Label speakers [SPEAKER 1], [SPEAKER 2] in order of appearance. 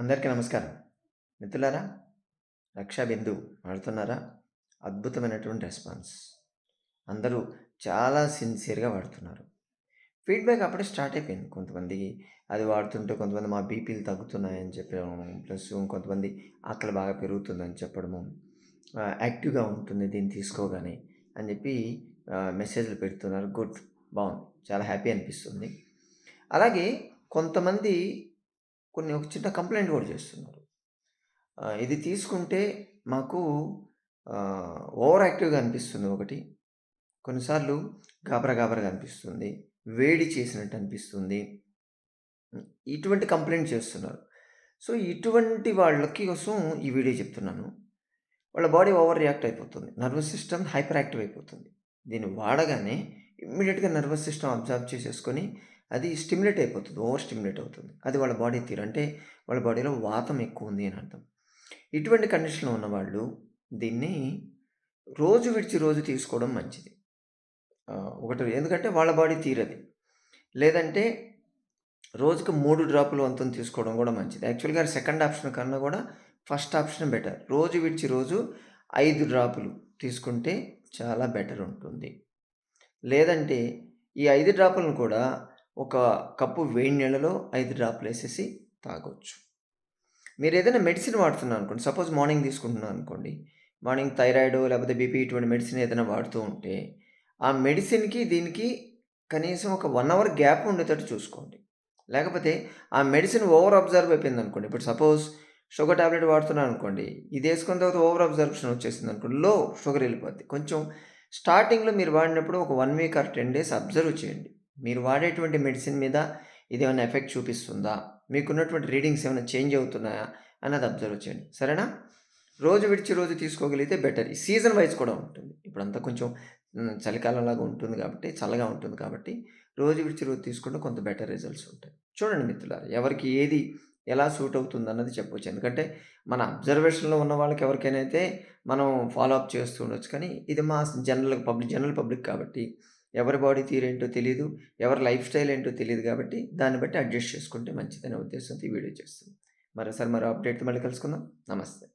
[SPEAKER 1] అందరికీ నమస్కారం. మిత్రులారా రక్షా బిందు వాడుతున్నారా? అద్భుతమైనటువంటి రెస్పాన్స్. అందరూ చాలా సిన్సియర్గా వాడుతున్నారు. ఫీడ్బ్యాక్ అప్పుడే స్టార్ట్ అయిపోయింది. కొంతమంది అది వాడుతుంటే కొంతమంది మా బీపీలు తగ్గుతున్నాయని చెప్పడం ప్లస్ కొంతమంది ఆకలి బాగా పెరుగుతుందని చెప్పడము యాక్టివ్గా ఉంటుంది దీన్ని తీసుకోగానే అని చెప్పి మెసేజ్లు పెడుతున్నారు. గుడ్ బాగుంది. చాలా హ్యాపీ అనిపిస్తుంది. అలాగే కొంతమంది కొన్ని ఒక చిన్న కంప్లైంట్ కూడా చేస్తున్నారు. ఇది తీసుకుంటే మాకు ఓవర్ యాక్టివ్గా అనిపిస్తుంది ఒకటి. కొన్నిసార్లు గాబరా గాబరాగా అనిపిస్తుంది. వేడి చేసినట్టు అనిపిస్తుంది. ఇటువంటి కంప్లైంట్ చేస్తున్నారు. సో ఇటువంటి వాళ్ళకి కోసం ఈ వీడియో చెప్తున్నాను. వాళ్ళ బాడీ ఓవర్ రియాక్ట్ అయిపోతుంది. నర్వస్ సిస్టమ్ హైపర్ యాక్టివ్ అయిపోతుంది. దీన్ని వాడగానే ఇమ్మీడియట్గా నర్వస్ సిస్టమ్ అబ్జర్వ్ చేసేసుకొని అది స్టిమ్యులేట్ అయిపోతుంది ఓవర్ స్టిమ్యులేట్ అవుతుంది. అది వాళ్ళ బాడీ తీరు. అంటే వాళ్ళ బాడీలో వాతం ఎక్కువ ఉంది అని అర్థం. ఇటువంటి కండిషన్లో ఉన్నవాళ్ళు దీన్ని రోజు విడిచి రోజు తీసుకోవడం మంచిది. ఒకటి ఎందుకంటే వాళ్ళ బాడీ తీరది లేదంటే రోజుకు మూడు డ్రాపులు వంతున తీసుకోవడం కూడా మంచిది. యాక్చువల్గా సెకండ్ ఆప్షన్ కన్నా కూడా ఫస్ట్ ఆప్షన్ బెటర్ రోజు విడిచి రోజు ఐదు డ్రాపులు తీసుకుంటే చాలా బెటర్ ఉంటుంది. లేదంటే ఈ ఐదు డ్రాపులను కూడా ఒక కప్పు వేడి నీళ్ళలో ఐదు డ్రాప్లు వేసేసి తాగొచ్చు. మీరు ఏదైనా మెడిసిన్ వాడుతున్నారు అనుకోండి సపోజ్ మార్నింగ్ తీసుకుంటున్నారు అనుకోండి మార్నింగ్ థైరాయిడ్ లేకపోతే బీపీ ఇటువంటి మెడిసిన్ ఏదైనా వాడుతూ ఉంటే ఆ మెడిసిన్కి దీనికి కనీసం ఒక వన్ అవర్ గ్యాప్ ఉండేటట్టు చూసుకోండి. లేకపోతే ఆ మెడిసిన్ ఓవర్ అబ్జర్వ్ అయిపోయింది అనుకోండి ఇప్పుడు సపోజ్ షుగర్ టాబ్లెట్ వాడుతున్నాను అనుకోండి ఇది వేసుకున్న తర్వాత ఓవర్ అబ్జర్ప్షన్ వచ్చేసింది అనుకోండి లో షుగర్ వెళ్ళిపోద్ది. కొంచెం స్టార్టింగ్లో మీరు వాడినప్పుడు ఒక one week or ten days observe చేయండి. మీరు వాడేటువంటి మెడిసిన్ మీద ఇది ఏమైనా ఎఫెక్ట్ చూపిస్తుందా? మీకున్నటువంటి రీడింగ్స్ ఏమైనా చేంజ్ అవుతున్నాయా? అన్నది అబ్జర్వ్ చేయండి. సరేనా? రోజు విడిచి రోజు తీసుకోగలిగితే బెటర్. ఈ సీజన్ వైజ్ కూడా ఉంటుంది. ఇప్పుడంతా కొంచెం చలికాలంలాగా ఉంటుంది కాబట్టి చల్లగా ఉంటుంది కాబట్టి రోజు విడిచి రోజు తీసుకుంటే కొంత బెటర్ రిజల్ట్స్ ఉంటాయి. చూడండి మిత్రులారు ఎవరికి ఏది ఎలా సూట్ అవుతుంది అన్నది చెప్పొచ్చు. ఎందుకంటే మన అబ్జర్వేషన్లో ఉన్న వాళ్ళకి ఎవరికైనా అయితే మనం ఫాలో అప్ చేస్తూ ఉండొచ్చు. కానీ ఇది మా జనరల్ పబ్లిక్ జనరల్ పబ్లిక్ కాబట్టి ఎవరి బాడీ తీరేంటో తెలియదు ఎవరి లైఫ్ స్టైల్ ఏంటో తెలియదు కాబట్టి దాన్ని బట్టి అడ్జస్ట్ చేసుకుంటే మంచిదనే ఉద్దేశంతో ఈ వీడియో చేస్తుంది మరోసారి మరో అప్డేట్ మళ్ళీ కలుసుకుందాం. నమస్తే.